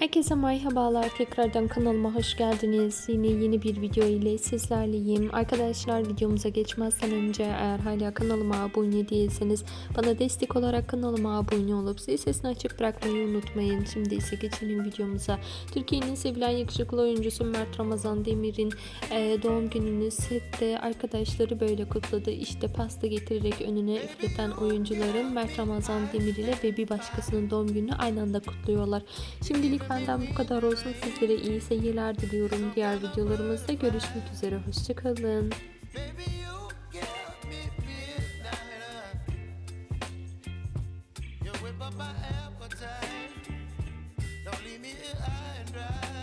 Herkese merhabalar. Tekrardan kanalıma hoş geldiniz. Yine yeni bir video ile sizlerleyim. Arkadaşlar videomuza geçmezden önce eğer hala kanalıma abone değilseniz bana destek olarak kanalıma abone olup zil sesini açık bırakmayı unutmayın. Şimdi ise geçelim videomuza. Türkiye'nin sevilen yakışıklı oyuncusu Mert Ramazan Demir'in e, doğum gününü sette arkadaşları böyle kutladı. İşte pasta getirerek önüne üfleten oyuncuların Mert Ramazan Demir ile ve bir başkasının doğum gününü aynı anda kutluyorlar. Şimdilik benden bu kadar olsun. Sizlere iyi seyirler diliyorum. Diğer videolarımızda görüşmek üzere. Hoşçakalın. Don't leave me high and dry.